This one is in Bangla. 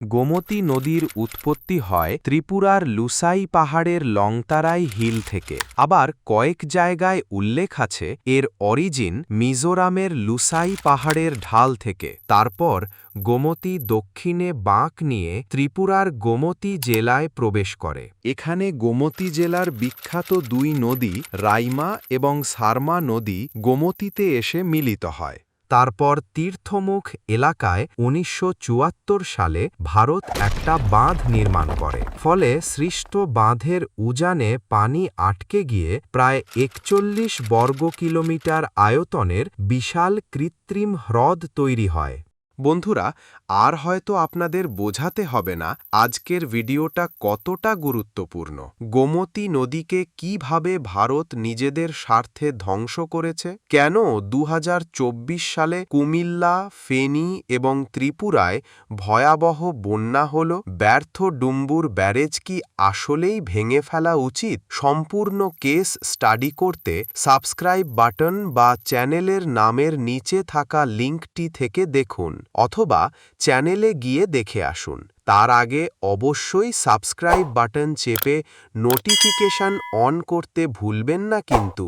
গোমতী নদীর উৎপত্তি হয় ত্রিপুরার লুসাই পাহাড়ের লংতারাই হিল থেকে। আবার কয়েক জায়গায় উল্লেখ আছে এর অরিজিন মিজোরামের লুসাই পাহাড়ের ঢাল থেকে। তারপর গোমতী দক্ষিণে বাঁক নিয়ে ত্রিপুরার গোমতী জেলায় প্রবেশ করে। এখানে গোমতী জেলার বিখ্যাত দুই নদী রাইমা এবং সারমা নদী গোমতীতে এসে মিলিত হয়। তারপর তীর্থমুখ এলাকায় উনিশশো চুয়াত্তর সালে ভারত একটা বাঁধ নির্মাণ করে। ফলে সৃষ্ট বাঁধের উজানে পানি আটকে গিয়ে প্রায় একচল্লিশ বর্গ কিলোমিটার আয়তনের বিশাল কৃত্রিম হ্রদ তৈরি হয়। বন্ধুরা, আর হয়তো আপনাদের বোঝাতে হবে না আজকের ভিডিওটা কতটা গুরুত্বপূর্ণ। গোমতী নদীকে কীভাবে ভারত নিজেদের স্বার্থে ধ্বংস করেছে? কেন দু হাজার চব্বিশ সালে কুমিল্লা, ফেনী এবং ত্রিপুরায় ভয়াবহ বন্যা হল? ব্যর্থ ডুম্বুর ব্যারেজ কি আসলেই ভেঙে ফেলা উচিত? সম্পূর্ণ কেস স্টাডি করতে সাবস্ক্রাইব বাটন বা চ্যানেলের নামের নিচে থাকা লিঙ্কটি থেকে দেখুন। অথবা চ্যানেলে গিয়ে দেখে আসুন। তার আগে অবশ্যই সাবস্ক্রাইব বাটন চেপে নোটিফিকেশান অন করতে ভুলবেন না কিন্তু।